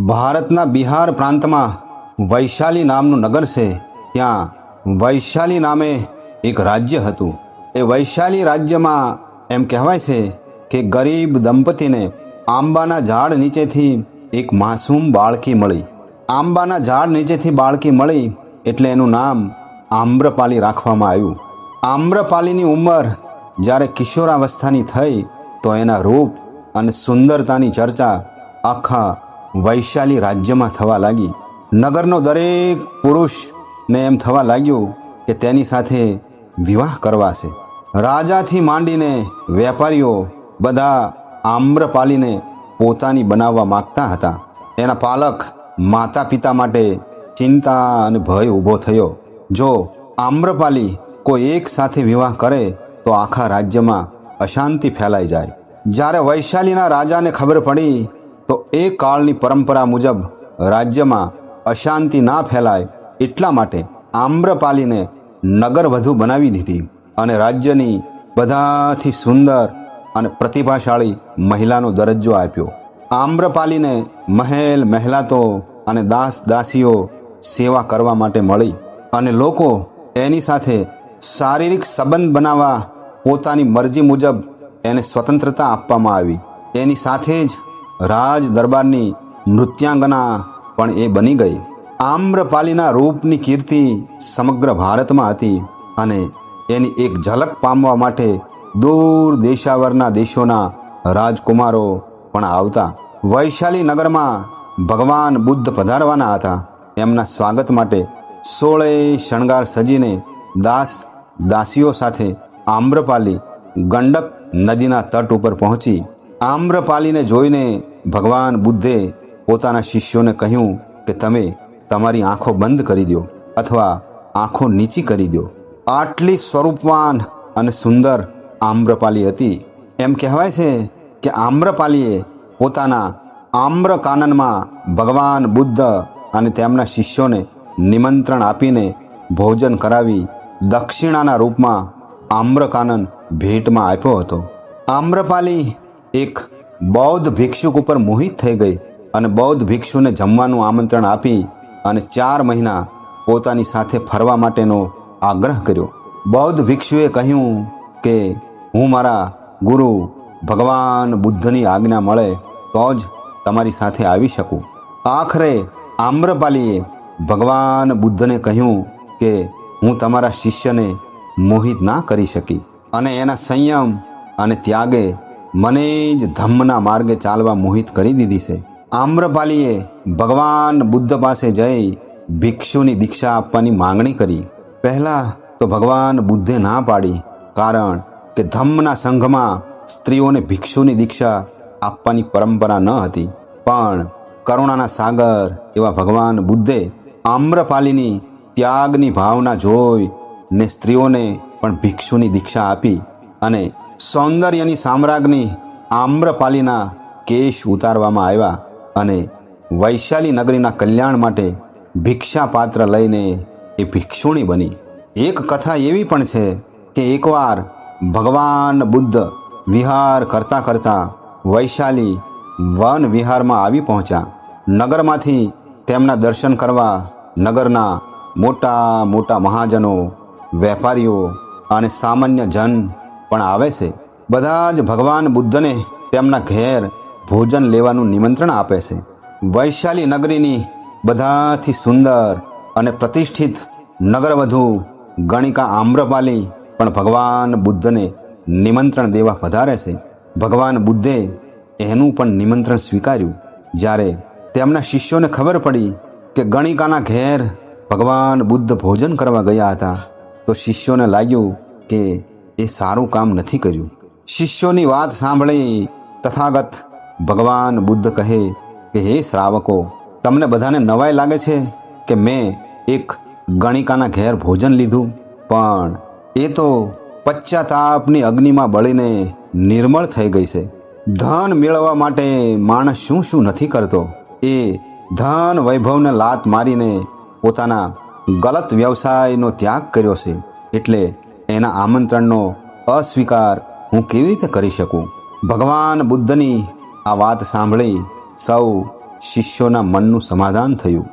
ભારતના બિહાર પ્રાંતમાં વૈશાલી નામનું નગર છે. ત્યાં વૈશાલી નામે એક રાજ્ય હતું. એ વૈશાલી રાજ્યમાં એમ કહેવાય છે કે ગરીબ દંપતીને આંબાના ઝાડ નીચેથી એક માસૂમ બાળકી મળી. આંબાના ઝાડ નીચેથી બાળકી મળી એટલે એનું નામ આમ્રપાલી રાખવામાં આવ્યું. આમ્રપાલીની ઉંમર જ્યારે કિશોરાવસ્થાની થઈ તો એના રૂપ અને સુંદરતાની ચર્ચા આખા વૈશાલી રાજ્યમાં થવા લાગી. નગરનો દરેક પુરુષને એમ થવા લાગ્યું કે તેની સાથે વિવાહ કરવાશે. રાજાથી માંડીને વેપારીઓ બધા આમ્રપાલીને પોતાની બનાવવા માગતા હતા. એના પાલક માતા પિતા માટે ચિંતા અને ભય ઊભો થયો. જો આમ્રપાલી કોઈ એક સાથે વિવાહ કરે, તો આખા રાજ્યમાં અશાંતિ ફેલાઈ જાય. જ્યારે વૈશાલીના રાજાને ખબર પડી તો એ કાળની પરંપરા મુજબ રાજ્યમાં અશાંતિ ના ફેલાય એટલા માટે આમ્રપાલીને નગર વધુ બનાવી દીધી અને રાજ્યની બધાથી સુંદર અને પ્રતિભાશાળી મહિલાનો દરજ્જો આપ્યો. આમ્રપાલીને મહેલ, મહેલાતો અને દાસ દાસીઓ સેવા કરવા માટે મળી અને લોકો એની સાથે શારીરિક સંબંધ બનાવવા પોતાની મરજી મુજબ એને સ્વતંત્રતા આપવામાં આવી. એની સાથે જ રાજ દરબારની નૃત્યાંગના પણ એ બની ગઈ. આમ્રપાલીના રૂપની કીર્તિ સમગ્ર ભારતમાં હતી અને એની એક ઝલક પામવા માટે દૂર દેશાવરના દેશોના રાજકુમારો પણ આવતા. વૈશાલી નગરમાં ભગવાન બુદ્ધ પધારવાના હતા. એમના સ્વાગત માટે સોળે શણગાર સજીને દાસ દાસીઓ સાથે આમ્રપાલી ગંડક નદીના તટ ઉપર પહોંચી. આમ્રપાલીને જોઈને ભગવાન બુદ્ધે પોતાના શિષ્યોને કહ્યું કે તમે તમારી આંખો બંધ કરી દો અથવા આંખો નીચી કરી દો. આટલી સ્વરૂપવાન અને સુંદર આમ્રપાલી હતી. એમ કહેવાય છે કે આમ્રપાલીએ પોતાના આમ્ર કાનનમાં ભગવાન બુદ્ધ અને તેમના શિષ્યોને નિમંત્રણ આપીને ભોજન કરાવી દક્ષિણાના રૂપમાં આમ્રકાનન ભેટમાં આપ્યો હતો. આમ્રપાલી એક બૌદ્ધ ભિક્ષુક ઉપર મોહિત થઈ ગઈ અને બૌદ્ધ ભિક્ષુને જમવાનું આમંત્રણ આપી અને ચાર મહિના પોતાની સાથે ફરવા માટેનો આગ્રહ કર્યો. બૌદ્ધ ભિક્ષુએ કહ્યું કે, હું મારા ગુરુ ભગવાન બુદ્ધની આજ્ઞા મળે તો જ તમારી સાથે આવી શકું. આખરે આમ્રપાલીએ ભગવાન બુદ્ધને કહ્યું કે, હું તમારા શિષ્યને મોહિત ના કરી શકી. અને એના સંયમ અને ત્યાગે મને જ ધમ્મના માર્ગે ચાલવા મોહિત કરી દીધી છે. આમ્રપાલીએ ભગવાન બુદ્ધ પાસે જઈ ભિક્ષુની દીક્ષા આપવાની માંગણી કરી. પહેલાં તો ભગવાન બુદ્ધે ના પાડી, કારણ કે ધમ્મના સંઘમાં સ્ત્રીઓને ભિક્ષુની દીક્ષા આપવાની પરંપરા ન હતી. પણ કરુણાના સાગર એવા ભગવાન બુદ્ધે આમ્રપાલીની ત્યાગની ભાવના જોઈ ને સ્ત્રીઓને પણ ભિક્ષુની દીક્ષા આપી અને સૌંદર્યની સામ્રાજ્ઞી આમ્રપાલીના કેશ ઉતારવામાં આવ્યા અને વૈશાલી નગરીના કલ્યાણ માટે ભિક્ષાપાત્ર લઈને એ ભિક્ષુણી બની. એક કથા એવી પણ છે કે એકવાર ભગવાન બુદ્ધ વિહાર કરતાં કરતાં વૈશાલી વન વિહારમાં આવી પહોંચ્યા. નગરમાંથી તેમના દર્શન કરવા નગરના મોટા મોટા મહાજનો, વેપારીઓ અને સામાન્ય જન પણ આવે છે. બધા જ ભગવાન બુદ્ધને તેમના ઘેર ભોજન લેવાનું નિમંત્રણ આપે છે. વૈશાલી નગરીની બધાથી સુંદર અને પ્રતિષ્ઠિત નગરવધુ ગણિકા આમ્રપાલી પણ ભગવાન બુદ્ધને નિમંત્રણ દેવા વધારે છે. ભગવાન બુદ્ધે એનું પણ નિમંત્રણ સ્વીકાર્યું. જ્યારે તેમના શિષ્યોને ખબર પડી કે ગણિકાના ઘેર ભગવાન બુદ્ધ ભોજન કરવા ગયા હતા, તો શિષ્યોને લાગ્યું કે એ સારું કામ નથી કર્યું. શિષ્યોની વાત સાંભળી તથાગત ભગવાન બુદ્ધ કહે કે, હે શ્રાવકો, તમને બધાને નવાઈ લાગે છે કે મેં એક ગણિકાના ઘેર ભોજન લીધું? પણ એ તો પશ્ચાતાપની અગ્નિમાં બળીને નિર્મળ થઈ ગઈ છે. ધન મેળવવા માટે માણસ શું શું નથી કરતો? એ ધન વૈભવને લાત મારીને પોતાના ગલત વ્યવસાયનો ત્યાગ કર્યો છે. એટલે એના આમંત્રણનો અસ્વીકાર હું કેવી રીતે કરી શકું? ભગવાન બુદ્ધની આ વાત સાંભળી સૌ શિષ્યોના મનનું સમાધાન થયું.